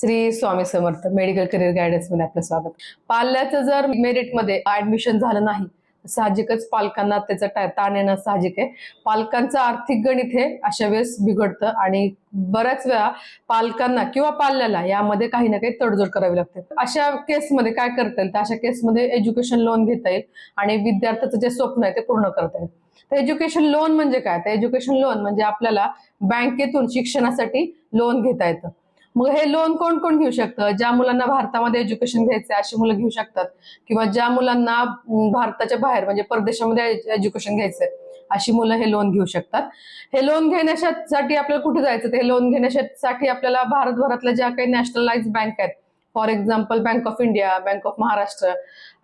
Shri Swami Samarth medical career गायडन्समध्ये आपलं स्वागत. पाल्याचं जर मेरिटमध्ये ऍडमिशन झालं नाही साहजिकच पालकांना त्याचं ताण येणं साहजिक आहे. पालकांचं आर्थिक गणित हे अशा वेळेस बिघडतं आणि बऱ्याच वेळा पालकांना किंवा पाल्याला यामध्ये काही ना काही तडजोड करावी लागते. अशा केसमध्ये काय करता येईल? तर अशा केसमध्ये एज्युकेशन लोन घेता येईल आणि विद्यार्थ्याचं जे स्वप्न आहे ते पूर्ण करता येईल. तर एज्युकेशन लोन म्हणजे काय? तर एज्युकेशन लोन म्हणजे आपल्याला बँकेतून शिक्षणासाठी लोन घेता येतं. मग हे लोन कोण कोण घेऊ शकतं? ज्या मुलांना भारतामध्ये एज्युकेशन घ्यायचं अशी मुलं घेऊ शकतात. किंवा ज्या मुलांना भारताच्या बाहेर म्हणजे परदेशामध्ये एज्युकेशन घ्यायचंय अशी मुलं हे लोन घेऊ शकतात. हे लोन घेण्यासाठी आपल्याला कुठे जायचं? हे लोन घेण्यासाठी आपल्याला भारतभरातल्या ज्या काही नॅशनलाइज बँक आहेत for example bank of India bank of Maharashtra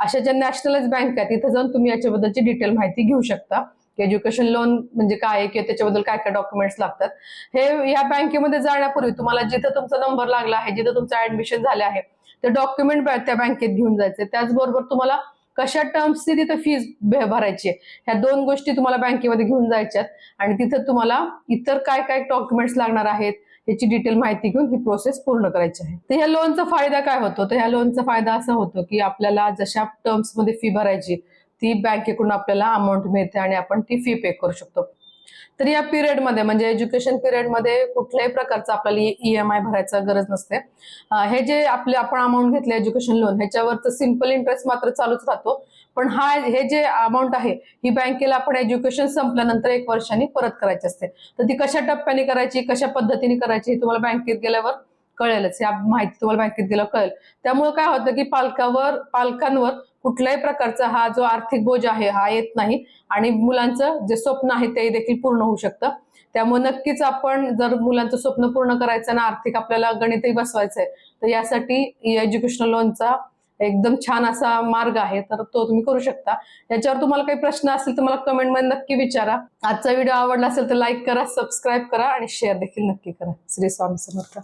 अशा ज्या नॅशनलाइज बँक आहेत तिथे जाऊन तुम्ही याच्याबद्दलची डिटेल माहिती घेऊ शकता. की एज्युकेशन लोन म्हणजे काय आहे किंवा त्याच्याबद्दल काय काय डॉक्युमेंट्स लागतात. हे या बँकेमध्ये जाण्यापूर्वी तुम्हाला जिथं तुमचा नंबर लागला आहे जिथं तुमचं ऍडमिशन झाले आहे ते डॉक्युमेंट त्या बँकेत घेऊन जायचे. त्याचबरोबर तुम्हाला कशा टर्म्सची तिथं फीज भरायची आहे? ह्या दोन गोष्टी तुम्हाला बँकेमध्ये घेऊन जायच्यात आणि तिथं तुम्हाला इतर काय काय डॉक्युमेंट्स लागणार आहेत याची डिटेल माहिती घेऊन ही प्रोसेस पूर्ण करायची आहे. तर ह्या लोनचा फायदा काय होतो? तर ह्या लोनचा फायदा असा होतो की आपल्याला जशा टर्म्समध्ये फी भरायची ती बँकेकडून आपल्याला अमाऊंट मिळते आणि आपण ती फी पे करू शकतो. तर या पिरियडमध्ये म्हणजे एज्युकेशन पिरियडमध्ये कुठल्याही प्रकारचं आपल्याला ई एम आय भरायचा गरज नसते. हे जे आपले आपण अमाऊंट घेतले एज्युकेशन लोन ह्याच्यावरचं सिंपल इंटरेस्ट मात्र चालूच राहतो. पण हा हे जे अमाऊंट आहे ही बँकेला आपण एज्युकेशन संपल्यानंतर एक वर्षांनी परत करायची असते. तर ती कशा टप्प्याने करायची कशा पद्धतीने करायची हे तुम्हाला बँकेत गेल्यावर कळेलच. या माहिती तुम्हाला बँकेत गेलं कळेल. त्यामुळे काय होतं की पालकावर पालकांवर कुठल्याही प्रकारचा हा जो आर्थिक बोज आहे हा येत नाही. आणि मुलांचं जे स्वप्न आहे ते देखील पूर्ण होऊ शकतं. त्यामुळे नक्कीच आपण जर मुलांचं स्वप्न पूर्ण करायचं आणि आर्थिक आपल्याला गणितही बसवायचंय तर यासाठी एज्युकेशनल लोनचा एकदम छान असा मार्ग आहे. तर तो तुम्ही करू शकता. याच्यावर तुम्हाला काही प्रश्न असेल तर मला कमेंटमध्ये नक्की विचारा. आजचा व्हिडिओ आवडला असेल तर लाईक करा सबस्क्राईब करा आणि शेअर देखील नक्की करा. श्री स्वामी समर्थ.